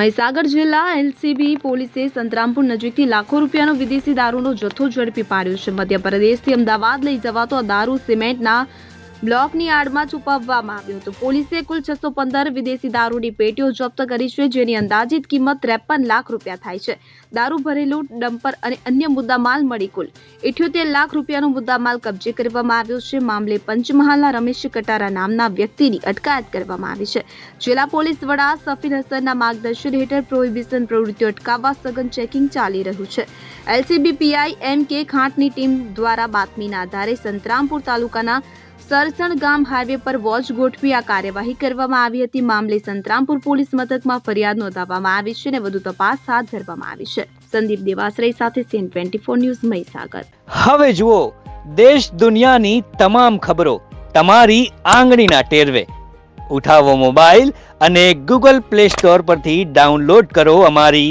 મહીસાગર જિલ્લા એલસીબી પોલીસે સંતરામપુર નજીકથી લાખો રૂપિયાનો વિદેશી દારૂનો જથ્થો ઝડપી પાડ્યો છે. મધ્યપ્રદેશથી અમદાવાદ લઈ જવાતો આ દારૂ સિમેન્ટના બ્લોકની આડમાં છુપાવવામાં આવ્યો હતો. પોલીસે કુલ છસો પંદર વિદેશી દારૂની પેટીઓ જપ્ત કરી છે, જેની અંદાજિત કિંમત ત્રેપન લાખ રૂપિયા થાય છે. દારૂ ભરેલું, ડમ્પર અને અન્ય મુદ્દામાલ મળી કુલ ઇઠ્યોતેર લાખ રૂપિયાનો મુદ્દામાલ કબજે કરવામાં આવ્યો છે. મામલે પંચમહાલના રમેશ કટારા નામના વ્યક્તિની અટકાયત કરવામાં આવી છે. જિલ્લા પોલીસ વડા સફીર હસનના માર્ગદર્શન હેઠળ પ્રોહિબિશન પ્રવૃત્તિઓ અટકાવવા સઘન ચેકિંગ ચાલી રહ્યું છે. એલસીબી પીઆઈ એમ કે ખાંટની ટીમ દ્વારા બાતમીના આધારે સંતરામપુર તાલુકાના સરસણ ગામ હાઈવે પર વોચ ગોઠવી આ કાર્યવાહી કરવામાં આવી હતી. મામલે સંતરામપુર પોલીસ મથકમાં ફરિયાદ નોંધાવવામાં આવી છે અને વધુ તપાસ હાથ ધરવામાં આવી છે. સંદીપ દેવાસરે સાથે CN twenty four news Mahisagar. હવે જુઓ, દેશ દુનિયાની તમામ ખબરો તમારી આંગળીના ટેરવે. ઉઠાવો મોબાઈલ અને ગૂગલ પ્લે સ્ટોર પરથી ડાઉનલોડ કરો અમારી